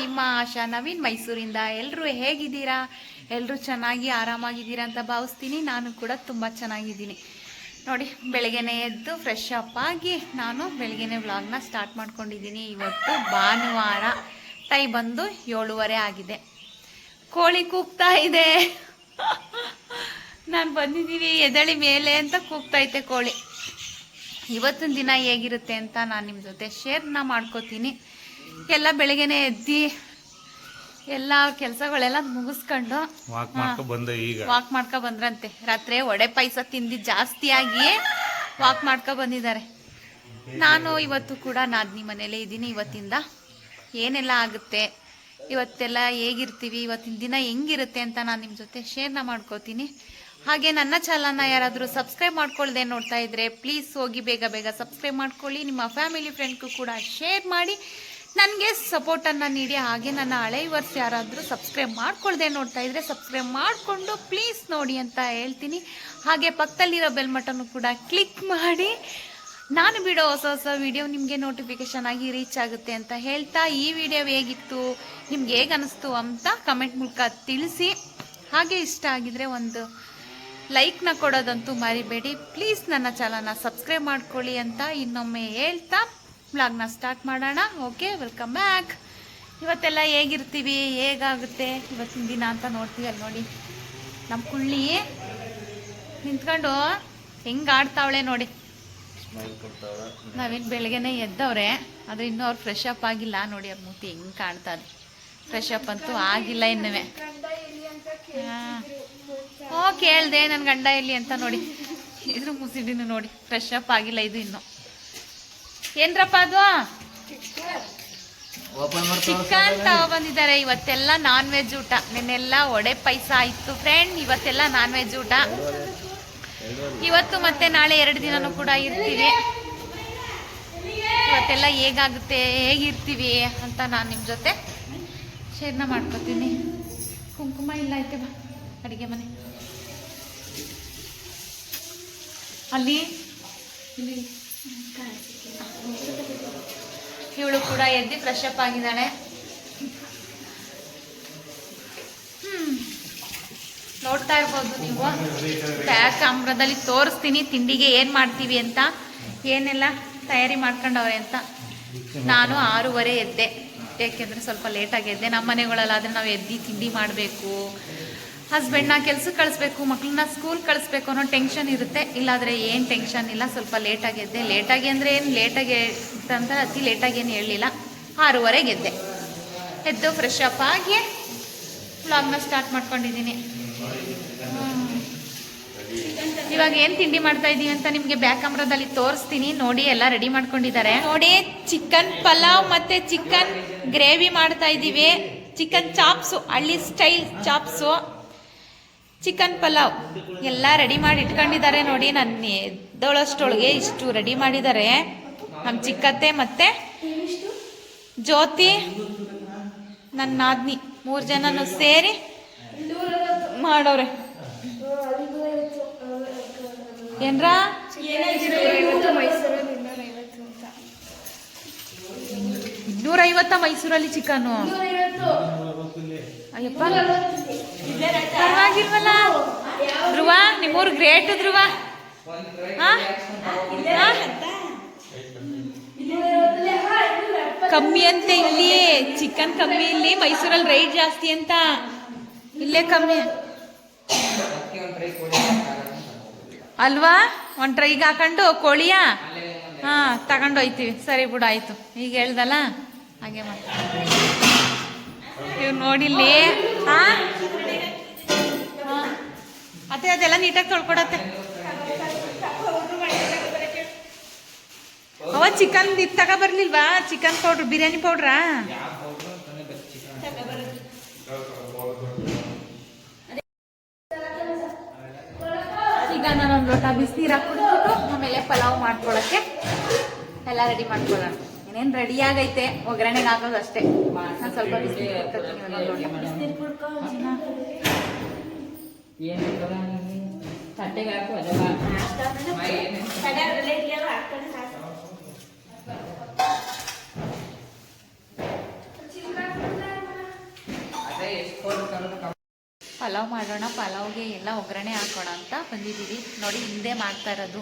ನಿಮ್ಮ ಆಶಾ ನವೀನ್ ಮೈಸೂರಿಂದ. ಎಲ್ಲರೂ ಹೇಗಿದ್ದೀರಾ? ಎಲ್ಲರೂ ಚೆನ್ನಾಗಿ ಆರಾಮಾಗಿದ್ದೀರಾ ಅಂತ ಭಾವಿಸ್ತೀನಿ. ನಾನು ಕೂಡ ತುಂಬ ಚೆನ್ನಾಗಿದ್ದೀನಿ. ನೋಡಿ, ಬೆಳಗ್ಗೆನೆ ಎದ್ದು ಫ್ರೆಶ್ ಅಪ್ ಆಗಿ ನಾನು ಬೆಳಗ್ಗೆನೆ ವ್ಲಾಗ್ನ ಸ್ಟಾರ್ಟ್ ಮಾಡ್ಕೊಂಡಿದ್ದೀನಿ. ಇವತ್ತು ಭಾನುವಾರ ಟೈ ಬಂದು ಏಳುವರೆ ಆಗಿದೆ. ಕೋಳಿ ಕೂಗ್ತಾ ಇದೆ. ನಾನು ಬಂದಿದ್ದೀನಿ ಎದಳಿ ಮೇಲೆ ಅಂತ ಕೂಗ್ತೈತೆ ಕೋಳಿ. ಇವತ್ತಿನ ದಿನ ಹೇಗಿರುತ್ತೆ ಅಂತ ನಾನು ನಿಮ್ಮ ಜೊತೆ ಶೇರ್ನ ಮಾಡ್ಕೋತೀನಿ. ಎಲ್ಲ ಬೆಳಿಗ್ಗೆನೆ ಎದ್ದು ಎಲ್ಲ ಕೆಲಸಗಳೆಲ್ಲ ಮುಗಿಸ್ಕೊಂಡು ವಾಕ್ ಮಾಡ್ಕೊ ಬಂದೆ ಈಗ. ವಾಕ್ ಮಾಡ್ಕೊ ಬಂದ್ರಂತೆ. ರಾತ್ರಿ ಒಡೆ ಪಾಯಸ ತಿಂದಿ ಜಾಸ್ತಿ ಆಗಿ ವಾಕ್ ಮಾಡ್ಕೊ ಬಂದಿದ್ದಾರೆ. ನಾನು ಇವತ್ತು ಕೂಡ ನಾದ್ನಿ ಮನೇಲೇ ಇದ್ದೀನಿ. ಇವತ್ತಿಂದ ಏನೆಲ್ಲ ಆಗುತ್ತೆ ಇವತ್ತೆಲ್ಲ ಹೇಗಿರ್ತೀವಿ ಇವತ್ತಿನ ದಿನ ಹೆಂಗಿರುತ್ತೆ ಅಂತ ನಾನು ನಿಮ್ಮ ಜೊತೆ ಶೇರ್ನ ಮಾಡ್ಕೋತೀನಿ. ಹಾಗೆ ನನ್ನ ಚಾನಲ್ನ ಯಾರಾದರೂ ಸಬ್ಸ್ಕ್ರೈಬ್ ಮಾಡ್ಕೊಳ್ದೆ ನೋಡ್ತಾ ಇದ್ರೆ ಪ್ಲೀಸ್ ಹೋಗಿ ಬೇಗ ಬೇಗ ಸಬ್ಸ್ಕ್ರೈಬ್ ಮಾಡ್ಕೊಳ್ಳಿ. ನಿಮ್ಮ ಫ್ಯಾಮಿಲಿ ಫ್ರೆಂಡ್ಗೂ ಕೂಡ ಶೇರ್ ಮಾಡಿ. ನನಗೆ ಸಪೋರ್ಟನ್ನು ನೀಡಿ, ಹಾಗೆ ನನ್ನ ಹಳೆ ವರ್ಷ ಯಾರಾದರೂ ಸಬ್ಸ್ಕ್ರೈಬ್ ಮಾಡ್ಕೊಳ್ದೆ ನೋಡ್ತಾ ಇದ್ರೆ ಸಬ್ಸ್ಕ್ರೈಬ್ ಮಾಡಿಕೊಂಡು ಪ್ಲೀಸ್ ನೋಡಿ ಅಂತ ಹೇಳ್ತೀನಿ. ಹಾಗೆ ಪಕ್ಕದಲ್ಲಿರೋ ಬೆಲ್ ಮಟನ್ನು ಕೂಡ ಕ್ಲಿಕ್ ಮಾಡಿ. ನಾನು ಬಿಡೋ ಹೊಸ ಹೊಸ ವಿಡಿಯೋ ನಿಮಗೆ ನೋಟಿಫಿಕೇಶನ್ ಆಗಿ ರೀಚ್ ಆಗುತ್ತೆ ಅಂತ ಹೇಳ್ತಾ ಈ ವಿಡಿಯೋ ಹೇಗಿತ್ತು, ನಿಮ್ಗೆ ಹೇಗೆ ಅನಿಸ್ತು ಅಂತ ಕಮೆಂಟ್ ಮೂಲಕ ತಿಳಿಸಿ. ಹಾಗೆ ಇಷ್ಟ ಆಗಿದರೆ ಒಂದು ಲೈಕ್ನ ಕೊಡೋದಂತೂ ಮರಿಬೇಡಿ. ಪ್ಲೀಸ್ ನನ್ನ ಚಾನಲ್ನ ಸಬ್ಸ್ಕ್ರೈಬ್ ಮಾಡ್ಕೊಳ್ಳಿ ಅಂತ ಇನ್ನೊಮ್ಮೆ ಹೇಳ್ತಾ ವ್ಲಾಗ್ನ ಸ್ಟಾರ್ಟ್ ಮಾಡೋಣ. ಓಕೆ ವೆಲ್ಕಮ್ ಬ್ಯಾಕ್ ಇವತ್ತೆಲ್ಲ ಹೇಗಿರ್ತೀವಿ? ಹೇಗಾಗುತ್ತೆ? ಇವತ್ತಿನ ದಿನ ಅಂತ ನೋಡ್ತೀವಿ ಅಲ್ಲಿ ನೋಡಿ. ನಮ್ಮ ಕುಳ್ಳಿ ನಿಂತ್ಕೊಂಡು ಹೆಂಗೆ ಆಡ್ತಾವಳೆ ನೋಡಿ. ನಾವೇನು ಬೆಳಗ್ಗೆನೆ ಎದ್ದವ್ರೆ ಆದರೆ ಇನ್ನೂ ಅವ್ರು ಫ್ರೆಶ್ ಅಪ್ ಆಗಿಲ್ಲ. ನೋಡಿ ಅವ್ರ ಮೂತಿ ಹೆಂಗೆ ಕಾಣ್ತಾ ಇದೆ. ಫ್ರೆಶ್ ಅಪ್ ಅಂತೂ ಆಗಿಲ್ಲ ಇನ್ನುವೆ. ಓ ಕೇಳ್ದೆ ನನ್ನ ಗಂಡ ಎಲ್ಲಿ ಅಂತ ನೋಡಿ. ಇದ್ರ ಮುಸಿಡಿನ ನೋಡಿ. ಫ್ರೆಶ್ ಅಪ್ ಆಗಿಲ್ಲ ಇದು ಇನ್ನು. ಏನ್ರಪ್ಪ ಅದು? ಚಿಕ್ಕ ಅಂತ ಬಂದಿದ್ದಾರೆ ಇವತ್ತೆಲ್ಲ ನಾನ್ ವೆಜ್ ಊಟ. ನಿನ್ನೆಲ್ಲ ಒಡೆ ಪೈಸ ಇತ್ತು ಫ್ರೆಂಡ್ ಇವತ್ತೆಲ್ಲ ನಾನ್ ವೆಜ್ ಊಟ. ಇವತ್ತು ಮತ್ತೆ ನಾಳೆ ಎರಡು ದಿನನೂ ಕೂಡ ಇರ್ತೀವಿ. ಇವತ್ತೆಲ್ಲ ಹೇಗಾಗುತ್ತೆ ಹೇಗಿರ್ತೀವಿ ಅಂತ ನಾನು ನಿಮ್ಮ ಜೊತೆ ಶೇರ್ನ ಮಾಡ್ಕೊತೀನಿ. ಕುಂಕುಮ ಇಲ್ಲ ಐತೆ ಬಾ ಅಡುಗೆ ಮನೆ. ಅಲ್ಲಿ? ಇಲ್ಲಿ. ಇವಳು ಕೂಡ ಎದ್ದು ಫ್ರೆಶ್ ಅಪ್ ಆಗಿದ್ದಾಳೆ. ನೋಡ್ತಾ ಇರ್ಬೋದು ನೀವು. ಬ್ಯಾಕ್ ಕ್ಯಾಮ್ರಾದಲ್ಲಿ ತೋರಿಸ್ತೀನಿ, ತಿಂಡಿಗೆ ಏನು ಮಾಡ್ತೀವಿ ಅಂತ. ಏನೆಲ್ಲ ತಯಾರಿ ಮಾಡ್ಕೊಂಡವ್ರೆ ಅಂತ. ನಾನು ಆರೂವರೆ ಎದ್ದೆ. ಯಾಕೆಂದ್ರೆ ಸ್ವಲ್ಪ ಲೇಟಾಗಿ ಎದ್ದೆ. ನಮ್ಮ ಮನೆಗಳಲ್ಲಾದರೆ ನಾವು ಎದ್ದು ತಿಂಡಿ ಮಾಡಬೇಕು. ಹಸ್ಬೆಂಡ್ನ ಕೆಲ್ಸಕ್ಕೆ ಕಳಿಸ್ಬೇಕು ಮಕ್ಕಳನ್ನ ಸ್ಕೂಲ್ ಕಳಿಸ್ಬೇಕು ಅನ್ನೋ ಟೆನ್ಷನ್ ಇರುತ್ತೆ. ಇಲ್ಲಾದರೆ ಏನು ಟೆನ್ಷನ್ ಇಲ್ಲ, ಸ್ವಲ್ಪ ಲೇಟಾಗಿ ಎದ್ದೆ. ಲೇಟಾಗಿ ಅಂದರೆ ಏನು? ಲೇಟಾಗಿ ಅಂತ ಅತಿ ಲೇಟಾಗಿ ಏನು ಹೇಳಲಿಲ್ಲ. ಆರೂವರೆಗೆ ಎದ್ದೆ. ಎದ್ದು ಫ್ರೆಶ್ ಅಪ್ ಆಗಿ ಬ್ಲಾಗ್ನ ಸ್ಟಾರ್ಟ್ ಮಾಡ್ಕೊಂಡಿದ್ದೀನಿ. ಇವಾಗ ಏನು ತಿಂಡಿ ಮಾಡ್ತಾ ಇದ್ದೀವಿ ಅಂತ ನಿಮಗೆ ಬ್ಯಾಕ್ ಕ್ಯಾಮ್ರಾದಲ್ಲಿ ತೋರಿಸ್ತೀನಿ. ನೋಡಿ, ಎಲ್ಲ ರೆಡಿ ಮಾಡ್ಕೊಂಡಿದ್ದಾರೆ. ನೋಡಿ ಚಿಕನ್ ಪಲಾವ್ ಮತ್ತು ಚಿಕನ್ ಗ್ರೇವಿ ಮಾಡ್ತಾ ಇದ್ದೀವಿ ಚಿಕನ್ ಚಾಪ್ಸು ಹಳ್ಳಿ ಸ್ಟೈಲ್ ಚಾಪ್ಸು ಚಿಕನ್ ಪಲಾವ್ ಎಲ್ಲ ರೆಡಿ ಮಾಡಿ ಇಟ್ಕೊಂಡಿದ್ದಾರೆ ನೋಡಿ. ನನ್ನ ಎದ್ದೋಳಷ್ಟೊಳಗೆ ಇಷ್ಟು ರೆಡಿ ಮಾಡಿದ್ದಾರೆ. ನಮ್ಮ ಚಿಕ್ಕತ್ತೆ ಮತ್ತೆ ಜ್ಯೋತಿ ನನ್ನ ನಾದ್ನಿ ಮೂರು ಜನನು ಸೇರಿ ಮಾಡೋರೆ. ಏನ್ರಾ? ಇನ್ನೂರೈವತ್ತ ಮೈಸೂರಲ್ಲಿ ಚಿಕನು ಅಯ್ಯಪ್ಪ. ಪರವಾಗಿಲ್ವಲ್ಲ? ಧ್ರುವ, ನಿಮ್ಮೂರು ಗ್ರೇಟ್ ಧ್ರುವ? ಕಮ್ಮಿ ಅಂತೆ ಇಲ್ಲಿ ಚಿಕನ್ ಕಮ್ಮಿ ಇಲ್ಲಿ. ಮೈಸೂರಲ್ಲಿ ರೈಟ್ ಜಾಸ್ತಿ ಅಂತ. ಇಲ್ಲೇ ಕಮ್ಮಿ. ಅಲ್ವಾ? ಒಂದು ಟ್ರೈಗೆ ಹಾಕೊಂಡು ಕೋಳಿಯ? ಹಾ, ತಗೊಂಡು ಹೋಯ್ತೀವಿ. ಸರಿ ಬಿಡು, ಆಯ್ತು. ಈಗ ಹೇಳ್ದಲ್ಲ? ಹಾಗೆ ಮಾಡಿ. ಇವ್ ನೋಡಿಲ್ಲಿ. ಹಾ. ಅತ್ತೆ ಅದೆಲ್ಲ ನೀಟಾಗಿ ತೊಳ್ಕೊಡತ್ತೆ. ಅವ ಚಿಕನ್ ಇದು ತಗ ಬರ್ಲಿಲ್ವಾ? ಚಿಕನ್ ಪೌಡ್ರ್, ಬಿರಿಯಾನಿ ಪೌಡ್ರಾ? ಈಗ ನಾನು ಒಂದು ಲೋಟ ಬಿಸಿನೀರು ಹಾಕ್ಬಿಟ್ಬಿಟ್ಟು, ಆಮೇಲೆ ಪಲಾವ್ ಮಾಡ್ಕೊಳಕ್ಕೆ ಎಲ್ಲ ರೆಡಿ ಮಾಡ್ಕೊಳ್ಳೋಣ. ಏನೇನು ರೆಡಿ ಆಗೈತೆ, ಒಗ್ಗರಣೆಗೆ ಹಾಕೋದು ಅಷ್ಟೇ. ನಾನು ಸ್ವಲ್ಪ ಬಿಸಿನೀರು ಹಾಕ್ತೀನಿ ಪಲಾವ್ ಮಾಡೋಣ ಪಲಾವ್ಗೆ ಎಲ್ಲ ಒಗ್ಗರಣೆ ಹಾಕೋಣ ಅಂತ ಬಂದಿದ್ದೀವಿ. ನೋಡಿ ಹಿಂದೆ ಮಾಡ್ತಾ ಇರೋದು.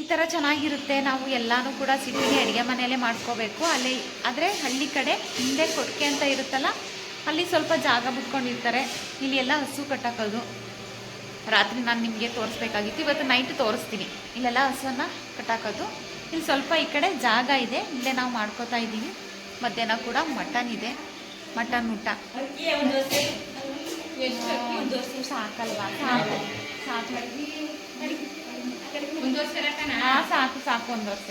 ಈ ಥರ ಚೆನ್ನಾಗಿರುತ್ತೆ. ನಾವು ಎಲ್ಲನೂ ಕೂಡ ಸಿಟಿಗೆ ಅಡುಗೆ ಮನೆಯಲ್ಲೇ ಮಾಡ್ಕೋಬೇಕು. ಅಲ್ಲಿ ಆದರೆ ಹಳ್ಳಿ ಕಡೆ ಹಿಂದೆ ಕೊಟ್ಟಿಗೆ ಅಂತ ಇರುತ್ತಲ್ಲ ಅಲ್ಲಿ ಸ್ವಲ್ಪ ಜಾಗ ಬಿಟ್ಕೊಂಡಿರ್ತಾರೆ. ಇಲ್ಲಿ ಎಲ್ಲ ಹಸು ಕಟ್ಟಾಕೋದು. ರಾತ್ರಿ ನಾನು ನಿಮಗೆ ತೋರಿಸ್ಬೇಕಾಗಿತ್ತು. ಇವತ್ತು ನೈಟ್ ತೋರಿಸ್ತೀನಿ. ಇಲ್ಲೆಲ್ಲ ಹಸುವನ್ನು ಕಟ್ಟಾಕೋದು. ಇಲ್ಲಿ ಸ್ವಲ್ಪ ಈ ಕಡೆ ಜಾಗ ಇದೆ. ಇಲ್ಲೇ ನಾವು ಮಾಡ್ಕೋತಾ ಇದ್ದೀವಿ. ಮಧ್ಯಾಹ್ನ ಕೂಡ ಮಟನ್ ಇದೆ. ಮಟನ್ ಊಟ. ಸಾಕಲ್ವಾ ಸಾಕು ಸಾಕು ಹಾಂ ಸಾಕು ಸಾಕು ಒಂದು ವರ್ಷ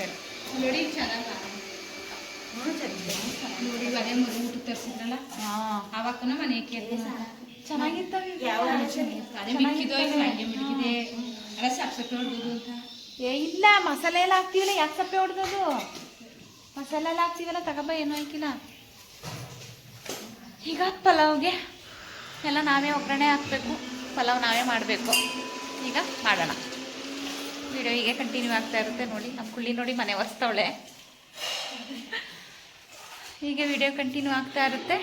ನೋಡಿ ಅದೇ ಮರು ಊಟ ತರಿಸಿದ್ರಲ್ಲ ಮನೆ ಸಪ್ ಅಂತ ಏ, ಇಲ್ಲ, ಮಸಾಲೆ ಎಲ್ಲ ಹಾಕ್ತೀವಲ್ಲ, ಯಾಕೆ ಸಪ್ಪೆ ಹೊಡೆದದು? ಮಸಾಲೆ ಎಲ್ಲ ಹಾಕ್ತೀವಲ್ಲ, ತಗಬ, ಏನೂ ಹಾಕಿಲ್ಲ. ಈಗ ಪಲಾವ್ಗೆ. ಎಲ್ಲ ನಾವೇ ಒಗ್ಗರಣೆ ಹಾಕ್ಬೇಕು, ಪಲಾವ್ ನಾವೇ ಮಾಡಬೇಕು. ಈಗ ಮಾಡೋಣ. ವಿಡಿಯೋ ಹೀಗೆ ಕಂಟಿನ್ಯೂ ಆಗ್ತಾ ಇರುತ್ತೆ ನೋಡಿ. ನಮ್ಮ ಕುಳ್ಳಿ ನೋಡಿ, ಮನೆ ಒರೆಸ್ತವಳೆ. ಹೀಗೆ ವಿಡಿಯೋ ಕಂಟಿನ್ಯೂ ಆಗ್ತಾ ಇರುತ್ತೆ.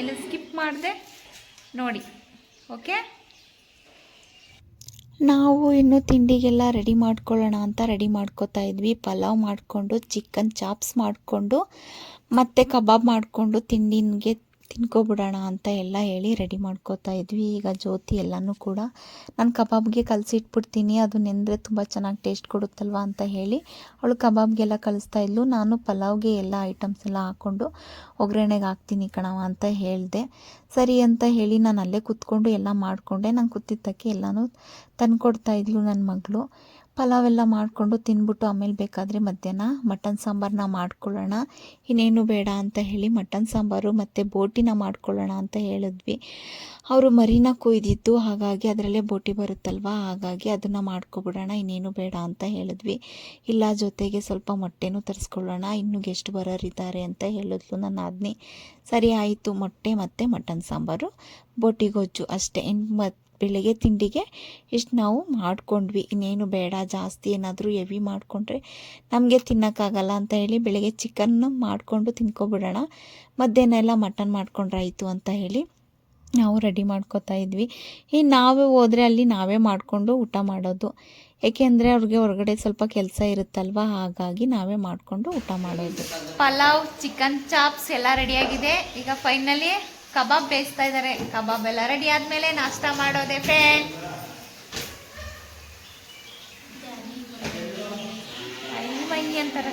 ಎಲ್ಲ ಸ್ಕಿಪ್ ಮಾಡಿದೆ. ನೋಡಿ ಓಕೆ ನಾವು ಇನ್ನು ತಿಂಡಿಗೆಲ್ಲ ರೆಡಿ ಮಾಡ್ಕೊಳ್ಳೋಣ ಅಂತ ರೆಡಿ ಮಾಡ್ಕೋತಾ ಇದ್ವಿ. ಪಲಾವ್ ಮಾಡಿಕೊಂಡು ಚಿಕನ್ ಚಾಪ್ಸ್ ಮಾಡಿಕೊಂಡು, ಮತ್ತೆ ಕಬಾಬ್ ಮಾಡಿಕೊಂಡು ತಿಂಡಿಗೆ ತಿನ್ಕೊಬಿಡೋಣ ಅಂತ ಎಲ್ಲ ಹೇಳಿ ರೆಡಿ ಮಾಡ್ಕೋತಾ ಇದ್ವಿ. ಈಗ ಜ್ಯೋತಿ ಎಲ್ಲನೂ ಕೂಡ ನಾನು ಕಬಾಬ್ಗೆ ಕಲಸಿಟ್ಬಿಡ್ತೀನಿ. ಅದು ನೆಂದರೆ ತುಂಬ ಚೆನ್ನಾಗಿ ಟೇಸ್ಟ್ ಕೊಡುತ್ತಲ್ವಾ ಅಂತ ಹೇಳಿ ಅವಳು ಕಬಾಬ್ಗೆಲ್ಲ ಕಲಿಸ್ತಾ ಇದ್ಲು. ನಾನು ಪಲಾವ್ಗೆ ಎಲ್ಲ ಐಟಮ್ಸ್ ಎಲ್ಲ ಹಾಕ್ಕೊಂಡು ಒಗ್ಗರಣೆಗೆ ಹಾಕ್ತೀನಿ ಕಣವ ಅಂತ ಹೇಳಿದೆ. ಸರಿ ಅಂತ ಹೇಳಿ ನಾನು ಅಲ್ಲೇ ಕೂತ್ಕೊಂಡು ಎಲ್ಲ ಮಾಡಿಕೊಂಡೆ. ನಾನು ಕೂತಿದ್ದಕ್ಕೆ ಎಲ್ಲನೂ ತಂದ್ಕೊಡ್ತಾ ಇದ್ಲು ನನ್ನ ಮಗಳು. ಪಲಾವ್ ಎಲ್ಲ ಮಾಡಿಕೊಂಡು ತಿನ್ಬಿಟ್ಟು ಆಮೇಲೆ ಬೇಕಾದರೆ ಮಧ್ಯಾಹ್ನ ಮಟನ್ ಸಾಂಬಾರನ್ನ ಮಾಡ್ಕೊಳ್ಳೋಣ. ಇನ್ನೇನು ಬೇಡ ಅಂತ ಹೇಳಿ ಮಟನ್ ಸಾಂಬಾರು ಮತ್ತು ಬೋಟಿನ ಮಾಡ್ಕೊಳ್ಳೋಣ ಅಂತ ಹೇಳಿದ್ವಿ. ಅವರು ಮರಿನ ಕೊಯ್ದಿದ್ದು, ಹಾಗಾಗಿ ಅದರಲ್ಲೇ ಬೋಟಿ ಬರುತ್ತಲ್ವ? ಹಾಗಾಗಿ ಅದನ್ನು ಮಾಡ್ಕೊಬಿಡೋಣ, ಇನ್ನೇನು ಬೇಡ ಅಂತ ಹೇಳಿದ್ವಿ. ಇಲ್ಲ, ಜೊತೆಗೆ ಸ್ವಲ್ಪ ಮೊಟ್ಟೆನೂ ತರಿಸ್ಕೊಳ್ಳೋಣ, ಇನ್ನೂ ಗೆಸ್ಟ್ ಬರೋರಿದ್ದಾರೆ ಅಂತ ಹೇಳಿದ್ಲು ನನ್ನ ಆದ್ನಿ ಸರಿ, ಆಯಿತು, ಮೊಟ್ಟೆ ಮತ್ತು ಮಟನ್ ಸಾಂಬಾರು. ಬೋಟಿ ಗೊಜ್ಜು ಅಷ್ಟೇ. ಇನ್ನು ಮತ್ತು ಬೆಳಿಗ್ಗೆ ತಿಂಡಿಗೆ ಇಷ್ಟು ನಾವು ಮಾಡಿಕೊಂಡ್ವಿ. ಇನ್ನೇನು ಬೇಡ, ಜಾಸ್ತಿ ಏನಾದರೂ ಹೆವಿ ಮಾಡಿಕೊಂಡ್ರೆ ನಮಗೆ ತಿನ್ನೋಕ್ಕಾಗಲ್ಲ ಅಂತ ಹೇಳಿ ಬೆಳಗ್ಗೆ ಚಿಕನ್ ಮಾಡಿಕೊಂಡು ತಿನ್ಕೊಬಿಡೋಣ. ಮಧ್ಯಾಹ್ನ ಎಲ್ಲ ಮಟನ್ ಮಾಡ್ಕೊಂಡ್ರಾಯಿತು ಅಂತ ಹೇಳಿ ನಾವು ರೆಡಿ ಮಾಡ್ಕೋತಾ ಇದ್ವಿ. ಈ ನಾವೇ ಹೋದರೆ ಅಲ್ಲಿ ನಾವೇ ಮಾಡಿಕೊಂಡು ಊಟ ಮಾಡೋದು. ಏಕೆಂದರೆ ಅವ್ರಿಗೆ ಹೊರಗಡೆ ಸ್ವಲ್ಪ ಕೆಲಸ ಇರುತ್ತಲ್ವ, ಹಾಗಾಗಿ ನಾವೇ ಮಾಡಿಕೊಂಡು ಊಟ ಮಾಡೋದು. ಪಲಾವ್ ಚಿಕನ್ ಚಾಪ್ಸ್ ಎಲ್ಲ ರೆಡಿಯಾಗಿದೆ ಈಗ ಫೈನಲಿ ಕಬಾಬ್ ಬೇಯಿಸ್ತಾ ಇದ್ದಾರೆ. ಕಬಾಬ್ ಎಲ್ಲ ರೆಡಿ ಆದ್ಮೇಲೆ ನಾಷ್ಟ ಮಾಡೋದೆ ಫ್ರೆಂಡ್ ಅಂತಾರ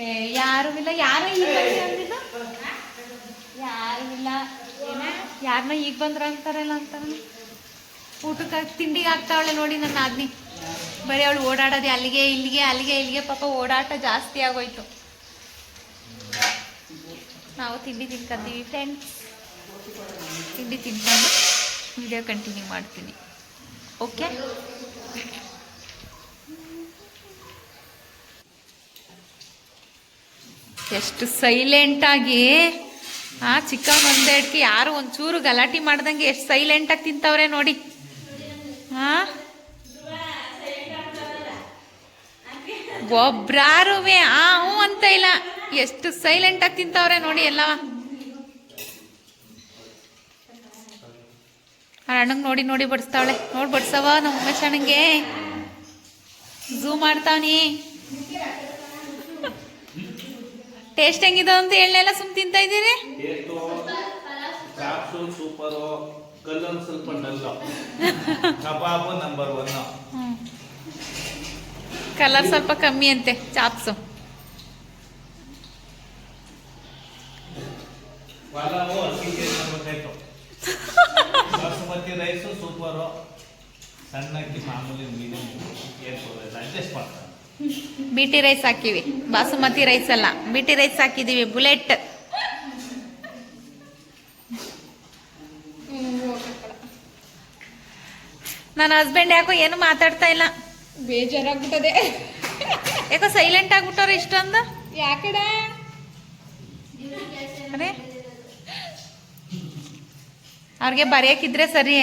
ಏ, ಯಾರು ಇಲ್ಲ, ಯಾರು ಅಂದಿಲ್ಲ ಯಾರು ಇಲ್ಲ. ಯಾರನ್ನ ಈಗ ಬಂದ್ರ ಅಂತಾರಲ್ಲ ಅಂತಾರ ಊಟಕ್ಕೆ ತಿಂಡಿಗೆ ಹಾಕ್ತಾವಳೆ ನೋಡಿ ನನ್ನ ಆದ್ನಿ ಬರೀ ಅವಳು ಓಡಾಡೋದೆ ಅಲ್ಲಿಗೆ, ಇಲ್ಲಿಗೆ ಅಲ್ಲಿಗೆ, ಇಲ್ಲಿಗೆ ಪಾಪ ಓಡಾಟ ಜಾಸ್ತಿ ಆಗೋಯ್ತು. ನಾವು ತಿಂಡಿ ತಿನ್ಕೊಂತೀವಿ ಫ್ರೆಂಡ್ಸ್ ತಿಂಡಿ ತಿನ್ಕೊಂಡು ವಿಡಿಯೋ ಕಂಟಿನ್ಯೂ ಮಾಡ್ತೀನಿ. ಓಕೆ ಎಷ್ಟು ಸೈಲೆಂಟಾಗಿ ಆ ಚಿಕನ್ ಒಂದೆರಡ್ಕೆ ಯಾರು ಒಂಚೂರು ಗಲಾಟೆ ಮಾಡ್ದಂಗೆ ಎಷ್ಟು ಸೈಲೆಂಟಾಗಿ ತಿಂತವ್ರೆ ನೋಡಿ. ಹಾ ಒಬ್ರಾರುವೆ ಆ ಹ್ಞೂ ಅಂತ ಇಲ್ಲ. ಎಷ್ಟು ಸೈಲೆಂಟಾಗಿ ತಿಂತಾವ್ರೆ ನೋಡಿ ಎಲ್ಲ. ಅಣ್ಣಂಗೆ ನೋಡಿ ನೋಡಿ ಬಡಿಸ್ತಾವಳೆ. ನೋಡಿ ಬಡಿಸವ ನಮ್ಮ ಉಮೇಶ್ ಅಣ್ಣಂಗೆ. ಝೂ ಮಾಡ್ತಾವನಿ. ಟೇಸ್ಟ್ ಹೆಂಗಿದೆ ಅಂತ ಎಳ್ಳೆಲ್ಲ ಸುಮ್ ತಿಂತ ಇದ್ದೀರಿ? ಕಲರ್ ಸ್ವಲ್ಪ ಕಮ್ಮಿ ಅಂತೆ ಚಾಪ್ಸು. ಪಲಾವು ಟಿ ಮಾಡ್ಬೇಕಾಯ್ತು ಬಾಸುಮತಿ ರೈಸು ಸೂಪರು ಸಣ್ಣ ಅಕ್ಕಿ ಮಾಮೂಲಿ ಮೀಡಿಯಂ ಏನು ಅಡ್ಜಸ್ಟ್ ಮಾಡ್ತಾರೆ ಬೀಟಿ ರೈಸ್ ಹಾಕಿವಿ. ಬಾಸುಮತಿ ರೈಸ್ ಅಲ್ಲ ಬಿಟಿ ರೈಸ್ ಹಾಕಿದೀವಿ ಬುಲೆಟ್. ನನ್ನ ಹಸ್ಬೆಂಡ್ ಯಾಕೋ ಏನು ಮಾತಾಡ್ತಾ ಇಲ್ಲ. ಬೇಜಾರಾಗ್ಬಿಟ್ಟದೆ. ಯಾಕೋ ಸೈಲೆಂಟ್ ಆಗ್ಬಿಟ್ಟವ್ರೆ ಇಷ್ಟೊಂದು? ಯಾಕಡೆ? ಅವ್ರಿಗೆ ಬರೆಯಕ್ಕಿದ್ರೆ ಸರಿ.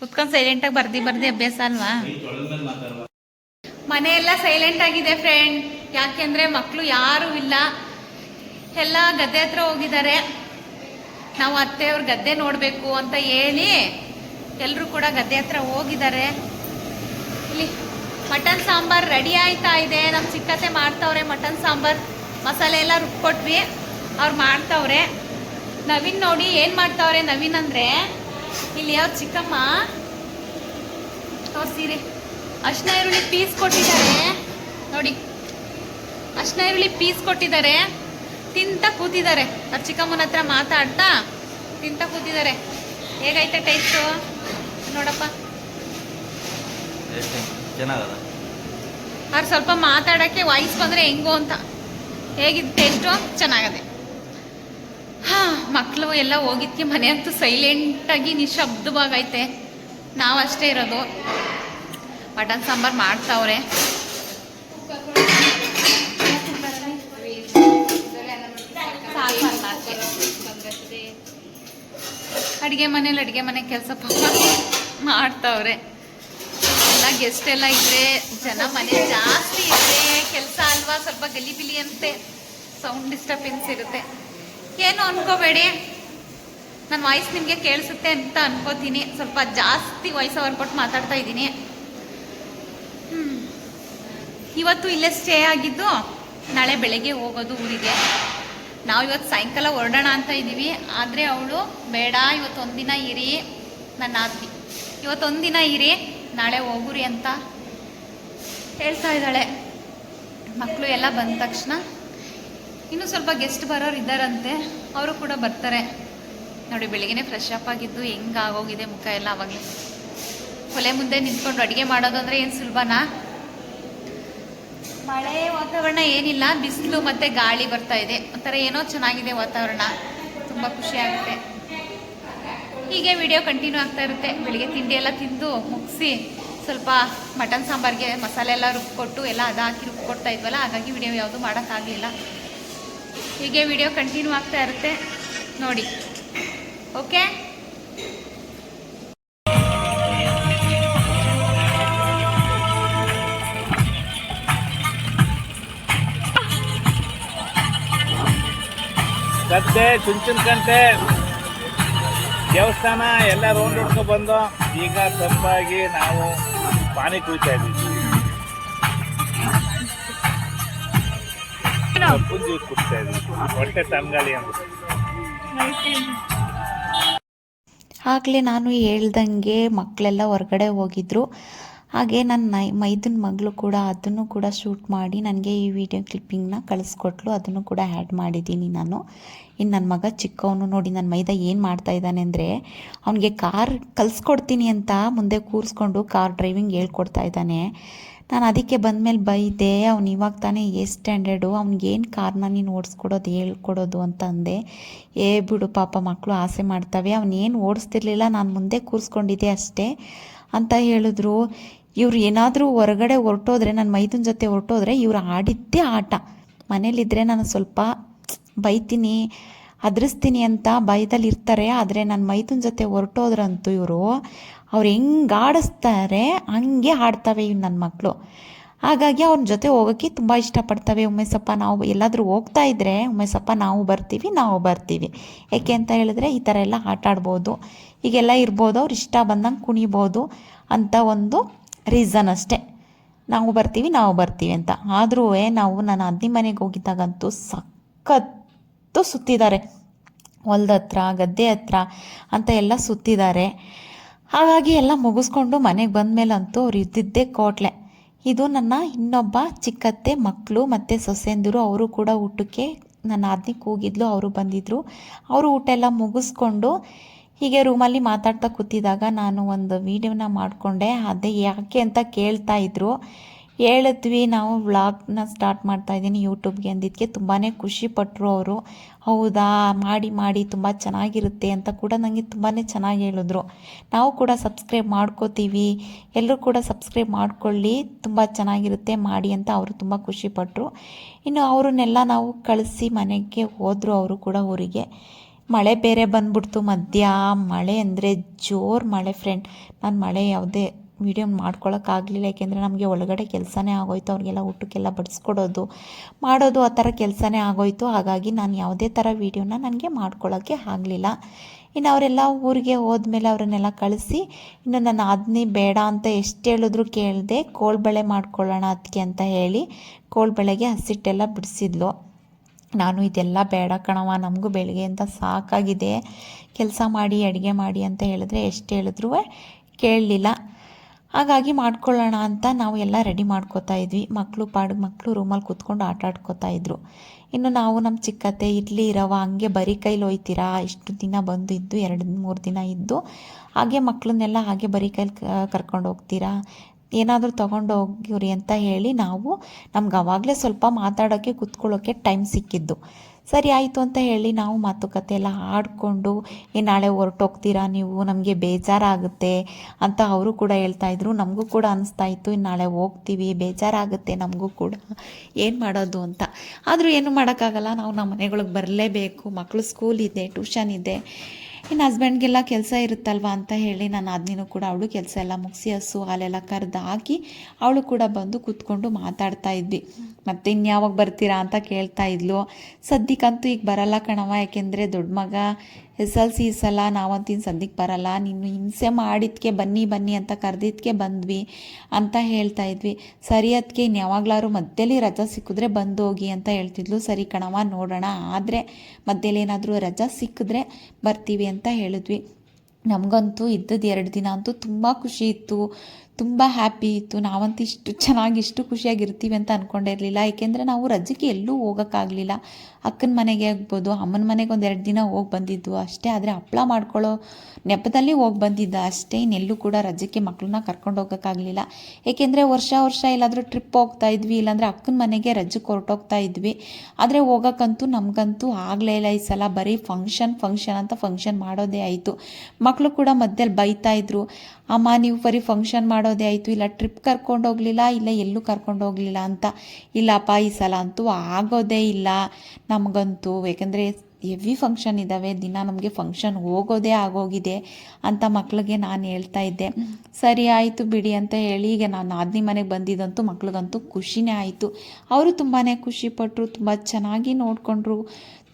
ಸೈಲೆಂಟ್ ಸೈಲೆಂಟಾಗಿ ಬರ್ದಿ ಬರ್ದಿ ಅಭ್ಯಾಸ ಅಲ್ವಾ? ಮನೆಯೆಲ್ಲ ಮನೆ ಎಲ್ಲ ಸೈಲೆಂಟ್ ಆಗಿದೆ ಫ್ರೆಂಡ್ ಯಾಕೆಂದ್ರೆ ಮಕ್ಕಳು ಯಾರೂ ಇಲ್ಲ. ಎಲ್ಲ ಗದ್ದೆ ಹತ್ರ ಹೋಗಿದ್ದಾರೆ. ನಾವು ಅತ್ತೆಯವ್ರ ಗದ್ದೆ ನೋಡಬೇಕು ಅಂತ ಹೇಳಿ ಎಲ್ಲರೂ ಕೂಡ ಗದ್ದೆ ಹತ್ರ ಹೋಗಿದ್ದಾರೆ. ಇಲ್ಲಿ ಮಟನ್ ಸಾಂಬಾರ್ ರೆಡಿ ಆಯ್ತಾ ಇದೆ. ನಮ್ಮ ಚಿಕ್ಕತ್ತೆ ಮಾಡ್ತಾವ್ರೆ ಮಟನ್ ಸಾಂಬಾರ್. ಮಸಾಲೆ ಎಲ್ಲ ರುಬ್ಕೊಟ್ವಿ. ಅವ್ರು ಮಾಡ್ತಾವ್ರೆ. ನವೀನ್ ನೋಡಿ ಏನು ಮಾಡ್ತಾವ್ರೆ ನವೀನ್ ಅಂದರೆ ಇಲ್ಲಿ ಯಾವ ಚಿಕ್ಕಮ್ಮ? ಸೀರೆ. ಅರ್ಶಿನ ಈರುಳ್ಳಿ ಪೀಸ್ ಕೊಟ್ಟಿದ್ದಾರೆ. ನೋಡಿ. ಅರ್ಶಿನ ಈರುಳ್ಳಿ ಪೀಸ್ ಕೊಟ್ಟಿದ್ದಾರೆ. ತಿಂತ ಕೂತಿದ್ದಾರೆ. ಅವ್ರ ಚಿಕ್ಕಮ್ಮನ ಹತ್ರ ಮಾತಾಡ್ತಾ ತಿಂತ ಕೂತಿದ್ದಾರೆ. ಹೇಗೈತೆ ಟೇಸ್ಟು ನೋಡಪ್ಪ. ಅವ್ರು ಸ್ವಲ್ಪ ಮಾತಾಡೋಕ್ಕೆ ವಾಯ್ಸ್ ಬಂದರೆ ಹೆಂಗೋ ಅಂತ. ಹೇಗಿದೆ ಟೇಸ್ಟು ಚೆನ್ನಾಗದೆ. ಹಾಂ ಮಕ್ಕಳು ಎಲ್ಲ ಹೋಗಿದ್ಕೆ ಮನೆ ಅಂತೂ ಸೈಲೆಂಟಾಗಿ ನಿಶಬ್ದವಾಗೈತೆ ನಾವು ಅಷ್ಟೇ ಇರೋದು. ಮಟನ್ ಸಾಂಬಾರು ಮಾಡ್ತಾವ್ರೆ. ಅಡುಗೆ ಮನೇಲಿ ಅಡುಗೆ ಮನೆ ಕೆಲಸ ಪಾಪ ಮಾಡ್ತಾವ್ರೆ. ಎಲ್ಲ ಗೆಸ್ಟ್ ಎಲ್ಲ ಇದ್ರೆ, ಜನ ಮನೆ ಜಾಸ್ತಿ ಇದ್ರೆ ಕೆಲಸ ಅಲ್ವಾ? ಸ್ವಲ್ಪ ಗಲಿಬಿಲಿ ಅಂತೆ. ಸೌಂಡ್ ಡಿಸ್ಟರ್ಬೆನ್ಸ್ ಇರುತ್ತೆ. ಏನು ಅನ್ಕೋಬೇಡಿ. ನನ್ನ ವಾಯ್ಸ್ ನಿಮಗೆ ಕೇಳಿಸುತ್ತೆ ಅಂತ ಅನ್ಕೋತೀನಿ. ಸ್ವಲ್ಪ ಜಾಸ್ತಿ ವಾಯ್ಸ್ ಓವರ್ ಕೊಟ್ಟು ಮಾತಾಡ್ತಾ ಇದ್ದೀನಿ. ಇವತ್ತು ಇಲ್ಲೇ ಸ್ಟೇ ಆಗಿದ್ದು ನಾಳೆ ಬೆಳಗ್ಗೆ ಹೋಗೋದು ಊರಿಗೆ. ನಾವು ಇವತ್ತು ಸಾಯಂಕಾಲ ಹೊರಡೋಣ ಅಂತ ಇದ್ದೀವಿ ಆದರೆ ಅವಳು, ಬೇಡ ಇವತ್ತು ಒಂದಿನ ಇರಿ ನನ್ನ ಆದ್ವಿ ಇವತ್ತೊಂದಿನ ಇರಿ, ನಾಳೆ ಹೋಗುರಿ ಅಂತ ಹೇಳ್ತಾ ಇದ್ದಾಳೆ. ಮಕ್ಕಳು ಎಲ್ಲ ಬಂದ ತಕ್ಷಣ ಇನ್ನು ಸ್ವಲ್ಪ ಗೆಸ್ಟ್ ಬರೋರು ಇದ್ದಾರಂತೆ ಅವರು ಕೂಡ ಬರ್ತಾರೆ. ನೋಡಿ ಬೆಳಿಗ್ಗೆ ಫ್ರೆಶ್ ಅಪ್ ಆಗಿದ್ದು ಹೆಂಗೆ ಆಗೋಗಿದೆ ಮುಖ ಎಲ್ಲ ಅವಾಗ ಕೊಲೆ ಮುಂದೆ ನಿಂತ್ಕೊಂಡು ಅಡುಗೆ ಮಾಡೋದು ಅಂದರೆ ಏನು ಸುಲಭನಾ? ಮಳೆ ವಾತಾವರಣ ಏನಿಲ್ಲ, ಬಿಸಿಲು ಮತ್ತೆ ಗಾಳಿ ಬರ್ತಾ ಇದೆ. ಒಂಥರ ಏನೋ ಚೆನ್ನಾಗಿದೆ ವಾತಾವರಣ. ತುಂಬ ಖುಷಿ ಆಗುತ್ತೆ. ಹೀಗೆ ವಿಡಿಯೋ ಕಂಟಿನ್ಯೂ ಆಗ್ತಾ ಇರುತ್ತೆ. ಬೆಳಿಗ್ಗೆ ತಿಂಡಿ ಎಲ್ಲ ತಿಂದು ಮುಗಿಸಿ ಸ್ವಲ್ಪ ಮಟನ್ ಸಾಂಬಾರ್ಗೆ ಮಸಾಲೆ ಎಲ್ಲ ರುಬ್ಬಿಕೊಟ್ಟು, ಎಲ್ಲ ಅದಾಕಿ ಹಾಕಿ ರುಬ್ಕೊಡ್ತಾ ಇದ್ವಲ್ಲ, ಹಾಗಾಗಿ ವಿಡಿಯೋ ಯಾವುದು ಮಾಡೋಕ್ಕಾಗಲಿಲ್ಲ. ಹೀಗೆ ವಿಡಿಯೋ ಕಂಟಿನ್ಯೂ ಆಗ್ತಾ ಇರುತ್ತೆ. ನೋಡಿ. ಓಕೆ ಗದ್ದೆ ಕಂತೆ ದೇವಸ್ಥಾನ ಎಲ್ಲ ರೌಂಡ್ ಹೊಡ್ಕೊ ಬಂದು ಈಗ ತಂಪಾಗಿ ನಾವು ಪಾನಿ ಕುಯ್ತಾ ಇದ್ದೀವಿ. ಕಬ್ಬು ಜ್ಯೂಸ್ ಕುಡ್ತಾ ಇದ್ದೀವಿ ಹೊಟ್ಟೆ ತಂಗಾಳಿ ಅಂತ. ಆಗಲೇ ನಾನು ಹೇಳ್ದಂಗೆ ಮಕ್ಕಳೆಲ್ಲ ಹೊರಗಡೆ ಹೋಗಿದ್ರು. ಹಾಗೆ ನನ್ನ ಮೈದನ ಮಗಳು ಕೂಡ ಅದನ್ನು ಕೂಡ ಶೂಟ್ ಮಾಡಿ ನನಗೆ ಈ ವಿಡಿಯೋ ಕ್ಲಿಪ್ಪಿಂಗ್ನ ಕಳಿಸ್ಕೊಟ್ಲು. ಅದನ್ನು ಕೂಡ ಆ್ಯಡ್ ಮಾಡಿದ್ದೀನಿ ನಾನು. ಇನ್ನು ನನ್ನ ಮಗ ಚಿಕ್ಕವನು ನೋಡಿ ನನ್ನ ಮೈದ ಏನು ಮಾಡ್ತಾ ಇದ್ದಾನೆ ಅಂದರೆ ಅವನಿಗೆ ಕಾರ್ ಕಲಿಸ್ಕೊಡ್ತೀನಿ ಅಂತ ಮುಂದೆ ಕೂರಿಸ್ಕೊಂಡು ಕಾರ್ ಡ್ರೈವಿಂಗ್ ಹೇಳ್ಕೊಡ್ತಾ ಇದ್ದಾನೆ. ನಾನು ಅದಕ್ಕೆ ಬಂದಮೇಲೆ ಬೈದೆ, ಅವ್ನು ಇವಾಗ ತಾನೇ ಎ ಸ್ಟ್ಯಾಂಡರ್ಡು ಅವ್ನಿಗೇನು ಕಾರ್ನ ನೀನು ಓಡಿಸ್ಕೊಡೋದು, ಹೇಳ್ಕೊಡೋದು ಅಂತ ಅಂದೆ. ಏ ಬಿಡು ಪಾಪ ಮಕ್ಕಳು ಆಸೆ ಮಾಡ್ತವೆ ಅವನೇನು ಓಡಿಸ್ತಿರ್ಲಿಲ್ಲ, ನಾನು ಮುಂದೆ ಕೂರಿಸ್ಕೊಂಡಿದ್ದೆ ಅಷ್ಟೇ ಅಂತ ಹೇಳಿದ್ರು. ಇವ್ರು ಏನಾದರೂ ಹೊರಗಡೆ ಹೊರಟೋದ್ರೆ ನನ್ನ ಮೈದನ ಜೊತೆ ಹೊರಟೋದ್ರೆ, ಇವ್ರು ಆಡಿದ್ದೇ ಆಟ. ಮನೇಲಿದ್ದರೆ ನಾನು ಸ್ವಲ್ಪ ಬೈತೀನಿ, ಅದ್ರಿಸ್ತೀನಿ ಅಂತ ಭಯದಲ್ಲಿ ಇರ್ತಾರೆ ಆದರೆ ನನ್ನ ಮೈದನ ಜೊತೆ ಹೊರಟೋದ್ರಂತೂ ಇವರು ಅವ್ರು ಹೆಂಗೆ ಆಡಿಸ್ತಾರೆ, ಹಂಗೆ ಆಡ್ತವೆ ಇವು ನನ್ನ ಮಕ್ಕಳು ಹಾಗಾಗಿ ಅವ್ರ ಜೊತೆ ಹೋಗೋಕ್ಕೆ ತುಂಬ ಇಷ್ಟಪಡ್ತವೆ ಉಮೇಶಪ್ಪ. ನಾವು ಎಲ್ಲಾದರೂ ಹೋಗ್ತಾ ಇದ್ದರೆ ಉಮೇಶಪ್ಪ, ನಾವು ಬರ್ತೀವಿ ನಾವು ಬರ್ತೀವಿ. ಏಕೆ ಅಂತ ಹೇಳಿದ್ರೆ ಈ ಥರ ಎಲ್ಲ ಆಟ ಆಡ್ಬೋದು. ಹೀಗೆಲ್ಲ ಇರ್ಬೋದು, ಅವ್ರು ಇಷ್ಟ ಬಂದಂಗೆ ಕುಣಿಬೋದು ಅಂತ ಒಂದು ರೀಸನ್ ಅಷ್ಟೇ. ನಾವು ಬರ್ತೀವಿ ನಾವು ಬರ್ತೀವಿ ಅಂತ. ಆದರೂ ನಾವು ನನ್ನ ಅದ್ನಿ ಮನೆಗೆ ಹೋಗಿದ್ದಾಗಂತೂ ಸಖತ್ತು ಸುತ್ತಿದ್ದಾರೆ. ಹೊಲದ ಹತ್ರ, ಗದ್ದೆ ಹತ್ರ ಅಂತ ಎಲ್ಲ ಸುತ್ತಿದ್ದಾರೆ. ಹಾಗಾಗಿ ಎಲ್ಲ ಮುಗಿಸ್ಕೊಂಡು ಮನೆಗೆ ಬಂದಮೇಲಂತೂ ಅವ್ರು ಇದ್ದಿದ್ದೇ ಕೋಟ್ಲೆ. ಇದು ನನ್ನ ಇನ್ನೊಬ್ಬ ಚಿಕ್ಕತ್ತೆ ಮಕ್ಕಳು ಮತ್ತು ಸೊಸೆಂದರು, ಅವರು ಕೂಡ ಊಟಕ್ಕೆ ನನ್ನ ಆದ್ನಿ ಕೂಗಿದ್ಲು ಅವರು ಬಂದಿದ್ದರು ಅವರು ಊಟ ಎಲ್ಲ ಮುಗಿಸ್ಕೊಂಡು ಹೀಗೆ ರೂಮಲ್ಲಿ ಮಾತಾಡ್ತಾ ಕೂತಿದ್ದಾಗ ನಾನು ಒಂದು ವೀಡಿಯೋನ ಮಾಡಿಕೊಂಡೆ. ಅದೇ ಯಾಕೆ ಅಂತ ಕೇಳ್ತಾ ಇದ್ರು. ಹೇಳಿದ್ವಿ, ನಾವು ವ್ಲಾಗ್ನ ಸ್ಟಾರ್ಟ್ ಮಾಡ್ತಾ ಇದ್ದೀನಿ, ಯೂಟ್ಯೂಬ್ಗೆ ಅಂದಿದ್ದಕ್ಕೆ ತುಂಬಾ ಖುಷಿಪಟ್ಟರು ಅವರು. ಹೌದಾ? ಮಾಡಿ ಮಾಡಿ ತುಂಬ ಚೆನ್ನಾಗಿರುತ್ತೆ ಅಂತ ಕೂಡ ನನಗೆ ತುಂಬಾ ಚೆನ್ನಾಗಿ ಹೇಳಿದ್ರು. ನಾವು ಕೂಡ ಸಬ್ಸ್ಕ್ರೈಬ್ ಮಾಡ್ಕೋತೀವಿ. ಎಲ್ಲರೂ ಕೂಡ ಸಬ್ಸ್ಕ್ರೈಬ್ ಮಾಡ್ಕೊಳ್ಳಿ. ತುಂಬ ಚೆನ್ನಾಗಿರುತ್ತೆ. ಮಾಡಿ ಅಂತ ಅವರು ತುಂಬ ಖುಷಿಪಟ್ಟರು ಇನ್ನು ಅವ್ರನ್ನೆಲ್ಲ ನಾವು ಕಳಿಸಿ ಮನೆಗೆ ಹೋದರು ಅವರು ಕೂಡ ಊರಿಗೆ. ಮಳೆ ಬೇರೆ ಬಂದ್ಬಿಡ್ತು ಮಧ್ಯ. ಮಳೆ ಅಂದರೆ ಜೋರು ಮಳೆ ಫ್ರೆಂಡ್ ನಾನು ಮಳೆ ಯಾವುದೇ ವೀಡಿಯೋ ಮಾಡ್ಕೊಳಕ್ಕಾಗಲಿಲ್ಲ ಯಾಕೆಂದರೆ ನಮಗೆ ಒಳಗಡೆ ಕೆಲಸನೇ ಆಗೋಯ್ತು. ಅವ್ರಿಗೆಲ್ಲ ಊಟಕ್ಕೆಲ್ಲ ಬಡಿಸ್ಕೊಡೋದು, ಮಾಡೋದು ಆ ಥರ ಕೆಲಸನೇ ಆಗೋಯ್ತು. ಹಾಗಾಗಿ ನಾನು ಯಾವುದೇ ಥರ ವೀಡಿಯೋನ ನನಗೆ ಮಾಡ್ಕೊಳ್ಳೋಕ್ಕೆ ಆಗಲಿಲ್ಲ. ಇನ್ನು ಅವರೆಲ್ಲ ಊರಿಗೆ ಹೋದ್ಮೇಲೆ ಅವರನ್ನೆಲ್ಲ ಕಳಿಸಿ, ಇನ್ನು ನನ್ನ ಆದ್ನಿ ಬೇಡ ಅಂತ ಎಷ್ಟು ಹೇಳಿದ್ರು ಕೇಳಿದೆ ಕೋಳ್ಬಳೆ ಮಾಡ್ಕೊಳ್ಳೋಣ ಅದಕ್ಕೆ ಅಂತ ಹೇಳಿ ಕೋಳ್ಬಳೆಗೆ ಹಸಿಟ್ಟೆಲ್ಲ ಬಿಡಿಸಿದ್ಲು. ನಾನು ಇದೆಲ್ಲ ಬೇಡ ಕಣವ ನಮಗೂ ಬೆಳಗ್ಗೆಯಿಂದ ಸಾಕಾಗಿದೆ. ಕೆಲಸ ಮಾಡಿ, ಅಡುಗೆ ಮಾಡಿ ಅಂತ ಹೇಳಿದ್ರೆ ಎಷ್ಟು ಹೇಳಿದ್ರೂ ಕೇಳಲಿಲ್ಲ. ಹಾಗಾಗಿ ಮಾಡ್ಕೊಳ್ಳೋಣ ಅಂತ ನಾವು ಎಲ್ಲ ರೆಡಿ ಮಾಡ್ಕೋತಾ ಇದ್ವಿ. ಮಕ್ಕಳು ಪಾಡು ಮಕ್ಕಳು ರೂಮಲ್ಲಿ ಕೂತ್ಕೊಂಡು ಆಟ ಆಡ್ಕೋತಾ ಇದ್ರು. ಇನ್ನು ನಾವು ನಮ್ಮ ಚಿಕ್ಕತ್ತೆ ಇಡ್ಲಿ, ರವ ಹಂಗೆ ಬರೀ ಕೈಲಿ ಹೋಯ್ತೀರಾ ಇಷ್ಟು ದಿನ ಬಂದು ಇದ್ದು ಎರಡು, ಮೂರು ದಿನ ಇದ್ದು. ಹಾಗೆ ಮಕ್ಕಳನ್ನೆಲ್ಲ ಹಾಗೆ ಬರೀ ಕೈಲಿ ಕರ್ಕೊಂಡು ಹೋಗ್ತೀರಾ? ಏನಾದರೂ ತೊಗೊಂಡು ಹೋಗಿವ್ರಿ ಅಂತ ಹೇಳಿ ನಾವು ನಮ್ಗೆ ಅವಾಗಲೇ ಸ್ವಲ್ಪ ಮಾತಾಡೋಕ್ಕೆ ಕೂತ್ಕೊಳ್ಳೋಕ್ಕೆ ಟೈಮ್ ಸಿಕ್ಕಿದ್ದು. ಸರಿ ಆಯಿತು ಅಂತ ಹೇಳಿ ನಾವು ಮಾತುಕತೆ ಎಲ್ಲ ಆಡಿಕೊಂಡು, ಏ, ನಾಳೆ ಹೊರಟೋಗ್ತೀರಾ ನೀವು? ನಮಗೆ ಬೇಜಾರಾಗುತ್ತೆ ಅಂತ ಅವರು ಕೂಡ ಹೇಳ್ತಾ ಇದ್ರು. ನಮಗೂ ಕೂಡ ಅನಿಸ್ತಾ ಇನ್ನು ನಾಳೆ ಹೋಗ್ತೀವಿ, ಬೇಜಾರಾಗುತ್ತೆ ನಮಗೂ ಕೂಡ. ಏನು ಮಾಡೋದು ಅಂತ? ಆದರೂ ಏನು ಮಾಡೋಕ್ಕಾಗಲ್ಲ, ನಾವು ನಮ್ಮ ಮನೆಗಳಿಗೆ ಬರಲೇಬೇಕು. ಮಕ್ಕಳು ಸ್ಕೂಲ್ ಇದೆ ಟ್ಯೂಷನ್ ಇದೆ. ಇನ್ನು ಹಸ್ಬೆಂಡ್ಗೆಲ್ಲ ಕೆಲಸ ಇರುತ್ತಲ್ವ ಅಂತ ಹೇಳಿ ನಾನು ಆದ್ನಿನೂ ಕೂಡ ಅವಳು ಕೆಲಸ ಎಲ್ಲ ಮುಗಿಸಿ ಹಸು ಹಾಲೆಲ್ಲ ಕರೆದು ಹಾಕಿ, ಅವಳು ಕೂಡ ಬಂದು ಕೂತ್ಕೊಂಡು ಮಾತಾಡ್ತಾ ಇದ್ವಿ. ಮತ್ತೆ ಇನ್ಯಾವಾಗ ಬರ್ತೀರಾ ಅಂತ ಕೇಳ್ತಾ ಇದ್ಲು. ಸದ್ಯಕ್ಕಂತೂ ಈಗ ಬರಲ್ಲ ಕಣವ ಯಾಕೆಂದರೆ ದೊಡ್ಡ ಮಗ ಎಸ್ ಎಲ್ ಸಿ ಸಲ ನಾವಂತಿನ ಸದ್ಯಕ್ಕೆ ಬರಲ್ಲ. ನೀನು ಹಿಂಸೆ ಮಾಡಿದ್ಕೆ ಬನ್ನಿ ಬನ್ನಿ ಅಂತ ಕರೆದಿದ್ದಕ್ಕೆ ಬಂದ್ವಿ ಅಂತ ಹೇಳ್ತಾ ಇದ್ವಿ. ಸರಿ ಅದಕ್ಕೆ ಇನ್ನು ಮಧ್ಯದಲ್ಲಿ ರಜಾ ಸಿಕ್ಕಿದ್ರೆ ಬಂದು ಹೋಗಿ ಅಂತ ಹೇಳ್ತಿದ್ಲು. ಸರಿ ಕಣವ ನೋಡೋಣ. ಆದರೆ ಮಧ್ಯದಲ್ಲಿ ಏನಾದರೂ ರಜಾ ಸಿಕ್ಕಿದ್ರೆ ಬರ್ತೀವಿ ಅಂತ ಹೇಳಿದ್ವಿ. ನಮಗಂತೂ ಇದ್ದದ್ದು ಎರಡು ದಿನ ಅಂತೂ ತುಂಬ ಖುಷಿ ಇತ್ತು. ತುಂಬ ಹ್ಯಾಪಿ ಇತ್ತು. ನಾವಂತೂ ಇಷ್ಟು ಚೆನ್ನಾಗಿ ಇಷ್ಟು ಖುಷಿಯಾಗಿರ್ತೀವಿ ಅಂತ ಅಂದ್ಕೊಂಡಿರಲಿಲ್ಲ ಏಕೆಂದರೆ ನಾವು ರಜಕ್ಕೆ ಎಲ್ಲೂ ಹೋಗೋಕ್ಕಾಗಲಿಲ್ಲ. ಅಕ್ಕನ ಮನೆಗೆ ಆಗ್ಬೋದು, ಅಮ್ಮನ ಮನೆಗೆ ಒಂದು ಎರಡು ದಿನ ಹೋಗಿ ಬಂದಿದ್ದು ಅಷ್ಟೇ. ಆದರೆ ಹಪ್ಪಳ ಮಾಡ್ಕೊಳ್ಳೋ ನೆಪದಲ್ಲಿ ಹೋಗಿ ಬಂದಿದ್ದ ಅಷ್ಟೇ. ಇನ್ನೆಲ್ಲೂ ಕೂಡ ರಜಕ್ಕೆ ಮಕ್ಕಳನ್ನ ಕರ್ಕೊಂಡು ಹೋಗೋಕ್ಕಾಗಲಿಲ್ಲ. ಏಕೆಂದರೆ ವರ್ಷ ವರ್ಷ ಎಲ್ಲಾದರೂ ಟ್ರಿಪ್ ಹೋಗ್ತಾ ಇದ್ವಿ, ಇಲ್ಲಾಂದರೆ ಅಕ್ಕನ ಮನೆಗೆ ರಜಕ್ಕೆ ಹೊರಟೋಗ್ತಾ ಇದ್ವಿ. ಆದರೆ ಹೋಗೋಕ್ಕಂತೂ ನಮಗಂತೂ ಆಗಲೇ ಇಲ್ಲ ಈ ಸಲ. ಬರೀ ಫಂಕ್ಷನ್ ಫಂಕ್ಷನ್ ಅಂತ ಫಂಕ್ಷನ್ ಮಾಡೋದೇ ಆಯಿತು. ಮಕ್ಕಳು ಕೂಡ ಮಧ್ಯದಲ್ಲಿ ಬೈತಾ ಇದ್ರು, ಅಮ್ಮ, ನೀವು ಬರೀ ಫಂಕ್ಷನ್ ಮಾಡೋದೇ ಆಯಿತು. ಇಲ್ಲ ಟ್ರಿಪ್ ಕರ್ಕೊಂಡು ಹೋಗಲಿಲ್ಲ, ಇಲ್ಲ ಎಲ್ಲೂ ಕರ್ಕೊಂಡು ಹೋಗಲಿಲ್ಲ ಅಂತ. ಇಲ್ಲಪ್ಪ, ಈ ಸಲ ಅಂತೂ ಆಗೋದೇ ಇಲ್ಲ. ನಮಗಂತೂ, ಏಕೆಂದರೆ ಹೆವಿ ಫಂಕ್ಷನ್ ಇದ್ದಾವೆ ದಿನ ನಮಗೆ ಫಂಕ್ಷನ್ ಹೋಗೋದೇ ಆಗೋಗಿದೆ ಅಂತ ಮಕ್ಳಿಗೆ ನಾನು ಹೇಳ್ತಾ ಇದ್ದೆ. ಸರಿ ಆಯಿತು ಬಿಡಿ ಅಂತ ಹೇಳಿ, ಈಗ ನಾನು ಆದ್ನಿ ಮನೆಗೆ ಬಂದಿದ್ದಂತೂ ಮಕ್ಳಿಗಂತೂ ಖುಷಿನೇ ಆಯಿತು. ಅವರು ತುಂಬಾ ಖುಷಿಪಟ್ಟರು ತುಂಬ ಚೆನ್ನಾಗಿ ನೋಡಿಕೊಂಡ್ರು.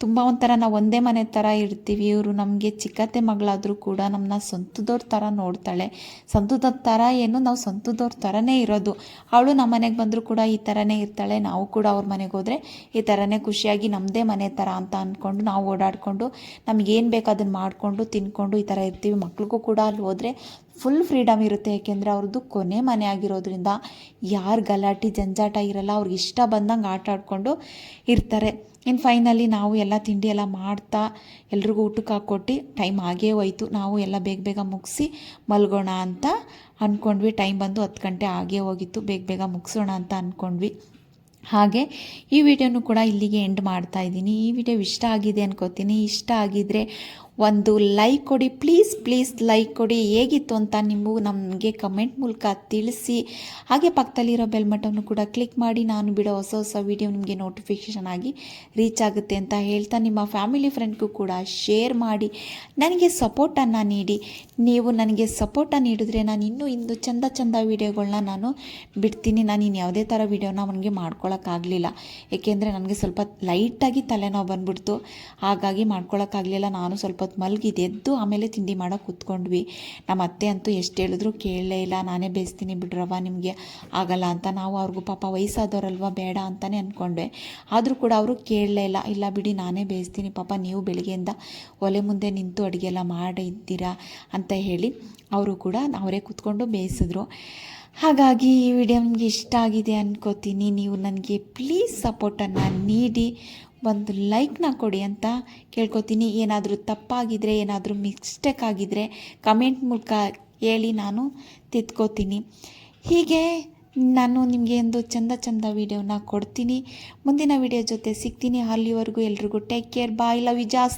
ತುಂಬ ಒಂಥರ ನಾವು ಒಂದೇ ಮನೆ ಥರ ಇರ್ತೀವಿ. ಇವರು ನಮಗೆ ಚಿಕ್ಕತ್ತೆ ಮಗಳಾದರೂ ಕೂಡ ನಮ್ಮನ್ನ ಸ್ವಂತದವ್ರ ಥರ ನೋಡ್ತಾಳೆ. ಸ್ವಂತದ ಥರ ಏನು ನಾವು ಸ್ವಂತದವ್ರ ಥರನೇ ಇರೋದು. ಅವಳು ನಮ್ಮ ಮನೆಗೆ ಬಂದರೂ ಕೂಡ ಈ ಥರನೇ ಇರ್ತಾಳೆ. ನಾವು ಕೂಡ ಅವ್ರ ಮನೆಗೆ ಹೋದರೆ ಈ ಥರನೇ ಖುಷಿಯಾಗಿ ನಮ್ಮದೇ ಮನೆ ಥರ ಅಂತ ಅಂದ್ಕೊಂಡು ನಾವು ಓಡಾಡಿಕೊಂಡು ನಮಗೇನು ಬೇಕು ಅದನ್ನು ಮಾಡಿಕೊಂಡು ತಿನ್ಕೊಂಡು ಈ ಥರ ಇರ್ತೀವಿ. ಮಕ್ಳಿಗೂ ಕೂಡ ಅಲ್ಲಿ ಹೋದರೆ ಫುಲ್ ಫ್ರೀಡಮ್ ಇರುತ್ತೆ, ಏಕೆಂದರೆ ಅವ್ರದ್ದು ಕೊನೆ ಮನೆ ಆಗಿರೋದ್ರಿಂದ ಯಾರು ಗಲಾಟೆ, ಜಂಜಾಟ ಇರಲ್ಲ, ಅವ್ರಿಗೆ ಇಷ್ಟ ಬಂದಂಗೆ ಆಟ ಆಡಿಕೊಂಡು ಇರ್ತಾರೆ. ಇನ್ನು ಫೈನಲಿ ನಾವು ಎಲ್ಲ ತಿಂಡಿ ಎಲ್ಲ ಮಾಡ್ತಾ ಎಲ್ರಿಗೂ ಊಟಕ್ಕೆ ಹಾಕ್ಕೊಟ್ಟು ಟೈಮ್ ಆಗೇ ಹೋಯ್ತು. ನಾವು ಎಲ್ಲ ಬೇಗ ಬೇಗ ಮುಗಿಸಿ ಮಲ್ಗೋಣ ಅಂತ ಅಂದ್ಕೊಂಡ್ವಿ ಟೈಮ್ ಬಂದು ಹತ್ತು ಗಂಟೆ ಆಗೇ ಹೋಗಿತ್ತು. ಬೇಗ ಬೇಗ ಮುಗಿಸೋಣ ಅಂತ ಅಂದ್ಕೊಂಡ್ವಿ ಹಾಗೆ ಈ ವಿಡಿಯೋನು ಕೂಡ ಇಲ್ಲಿಗೆ ಎಂಡ್ ಮಾಡ್ತಾ ಇದ್ದೀನಿ. ಈ ವಿಡಿಯೋ ಇಷ್ಟ ಆಗಿದೆ ಅನ್ಕೋತೀನಿ. ಇಷ್ಟ ಆಗಿದ್ರೆ ಒಂದು ಲೈಕ್ ಕೊಡಿ ಪ್ಲೀಸ್ ಪ್ಲೀಸ್ ಲೈಕ್ ಕೊಡಿ. ಹೇಗಿತ್ತು ಅಂತ ನೀವು ನಮಗೆ ಕಮೆಂಟ್ ಮೂಲಕ ತಿಳಿಸಿ. ಹಾಗೆ ಪಕ್ಕದಲ್ಲಿರೋ ಬೆಲ್ ಮಟನ್ನು ಕೂಡ ಕ್ಲಿಕ್ ಮಾಡಿ. ನಾನು ಬಿಡೋ ಹೊಸ ಹೊಸ ವಿಡಿಯೋ ನಿಮಗೆ ನೋಟಿಫಿಕೇಷನ್ ಆಗಿ ರೀಚ್ ಆಗುತ್ತೆ ಅಂತ ಹೇಳ್ತಾ ನಿಮ್ಮ ಫ್ಯಾಮಿಲಿ ಫ್ರೆಂಡ್ಗೂ ಕೂಡ ಶೇರ್ ಮಾಡಿ. ನನಗೆ ಸಪೋರ್ಟನ್ನು ನೀಡಿ. ನೀವು ನನಗೆ ಸಪೋರ್ಟನ್ನು ನೀಡಿದ್ರೆ ನಾನು ಇನ್ನೂ ಇಂದು ಚಂದ ಚಂದ ವೀಡಿಯೋಗಳನ್ನ ನಾನು ಬಿಡ್ತೀನಿ. ನಾನು ಇನ್ನು ಯಾವುದೇ ಥರ ವೀಡಿಯೋನ ನನಗೆ ಮಾಡ್ಕೊಳ್ಳೋಕ್ಕಾಗಲಿಲ್ಲ ಏಕೆಂದರೆ ನನಗೆ ಸ್ವಲ್ಪ ಲೈಟಾಗಿ ತಲೆನೋವು ಬಂದ್ಬಿಡ್ತು. ಹಾಗಾಗಿ ಮಾಡ್ಕೊಳ್ಳೋಕ್ಕಾಗಲಿಲ್ಲ ನಾನು ಸ್ವಲ್ಪ ಹೊತ್ತು ಮಲಗಿದ್ದು ಆಮೇಲೆ ತಿಂಡಿ ಮಾಡೋಕೆ ಕೂತ್ಕೊಂಡ್ವಿ. ನಮ್ಮ ಅತ್ತೆ ಅಂತೂ ಎಷ್ಟು ಹೇಳಿದ್ರು ಕೇಳಲೇ ಇಲ್ಲ, ನಾನೇ ಬೇಯಿಸ್ತೀನಿ ಬಿಡ್ರವ್ವ, ನಿಮಗೆ ಆಗಲ್ಲ ಅಂತ. ನಾವು ಅವ್ರಿಗೂ ಪಾಪ ವಯಸ್ಸಾದವರಲ್ವ, ಬೇಡ ಅಂತಲೇ ಅಂದ್ಕೊಂಡೆ ಆದರೂ ಕೂಡ ಅವರು ಕೇಳಲೇ ಇಲ್ಲ ಇಲ್ಲ ಬಿಡಿ, ನಾನೇ ಬೇಯಿಸ್ತೀನಿ, ಪಾಪ ನೀವು ಬೆಳಿಗ್ಗೆಯಿಂದ ಒಲೆ ಮುಂದೆ ನಿಂತು ಅಡುಗೆ ಎಲ್ಲ ಮಾಡಿದ್ದೀರಾ ಅಂತ ಹೇಳಿ ಅವರು ಕೂಡ ಅವರೇ ಕೂತ್ಕೊಂಡು ಬೇಯಿಸಿದ್ರು. ಹಾಗಾಗಿ ಈ ವಿಡಿಯೋ ನಿಮಗೆ ಇಷ್ಟ ಆಗಿದೆ ಅನ್ಕೋತೀನಿ. ನೀವು ನನಗೆ ಪ್ಲೀಸ್ ಸಪೋರ್ಟನ್ನು ನೀಡಿ. ಒಂದು ಲೈಕ್ನ ಕೊಡಿ ಅಂತ ಕೇಳ್ಕೊತೀನಿ. ಏನಾದರೂ ತಪ್ಪಾಗಿದ್ದರೆ ಏನಾದರೂ ಮಿಸ್ಟೇಕ್ ಆಗಿದ್ದರೆ ಕಮೆಂಟ್ ಮೂಲಕ ಹೇಳಿ ನಾನು ತಿದ್ಕೋತೀನಿ. ಹೀಗೆ ನಾನು ನಿಮಗೆ ಒಂದು ಚಂದ ಚಂದ ವೀಡಿಯೋನ ಕೊಡ್ತೀನಿ. ಮುಂದಿನ ವೀಡಿಯೋ ಜೊತೆ ಸಿಗ್ತೀನಿ. ಅಲ್ಲಿವರೆಗೂ ಎಲ್ರಿಗೂ take care bye love you ಜಾಸ್ತಿ.